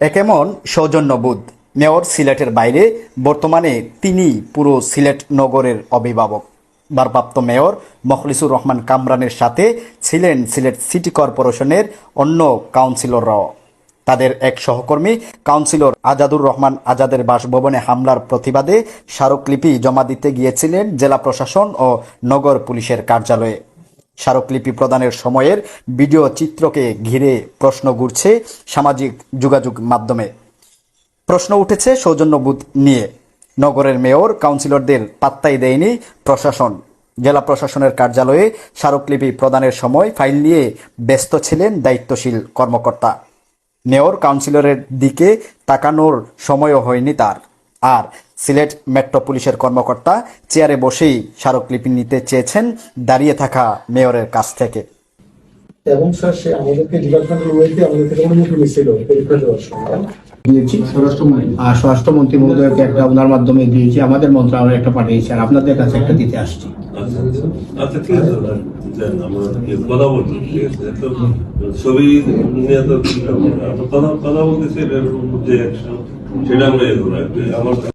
একেমন সৌজন্যবোধ? Mayor সিলেটের বাইরে, বর্তমানে তিনি পুরো সিলেট নগরের অভিভাবক। ভারপ্রাপ্ত মেয়র মখলিসুর রহমান কামরানের সাথে ছিলেন সিলেট সিটি কর্পোরেশনের অন্য কাউন্সিলররাও। তাদের এক সহকর্মী, কাউন্সিলর আজাদুর রহমান আজাদের বাসভবনে হামলার প্রতিবাদে স্মারকলিপি জমা দিতে গিয়েছিলেন জেলা প্রশাসন ও নগর পুলিশের কার্যালয়ে। স্মারকলিপি প্রদানের সময়ের ভিডিও চিত্রকে ঘিরে প্রশ্ন ঘুরছে সামাজিক যোগাযোগ মাধ্যমে। প্রশ্ন উঠেছে সৌজন্যবোধ নিয়ে। নগরের মেয়র, কাউন্সিলরদের পাত্তাই দেয়নি প্রশাসন। জেলা প্রশাসনের কার্যালয়ে স্মারকলিপি প্রদানের সময় ফাইল নিয়ে ব্যস্ত ছিলেন দায়িত্বশীল কর্মকর্তা। মেয়র, কাউন্সিলরের দিকে তাকানোর সময়ও হয়নি তার। আর সিলেট মেট্রো পুলিশের কর্মকর্তা চেয়ারে বসেই স্মারকলিপি নিতে চেয়েছেন দাঁড়িয়ে থাকা মেয়রের কাছ থেকে। এবং স্যার সে আমাদেরকে ডিপার্টমেন্টের ওয়েতে আমাদের থেকে অনুমতি নিয়েছিল পরীক্ষা দেওয়ার সময়। দিয়েছি। আর স্বরাষ্ট্রমন্ত্রী মহোদয়কে একটা ওনার মাধ্যমে দিয়েছি। আমাদের মন্ত্রণালয় একটা পাঠিয়েছি আর আপনাদের কাছে একটা দিতে আসছি। আচ্ছা ঠিক আছে ওরা দেন, আমরা কি কথা বলছি ঠিক আছে তো ছবি নিয়ে তো কি করব? আমরা কথা কথা বলতেছি যে action, সেটা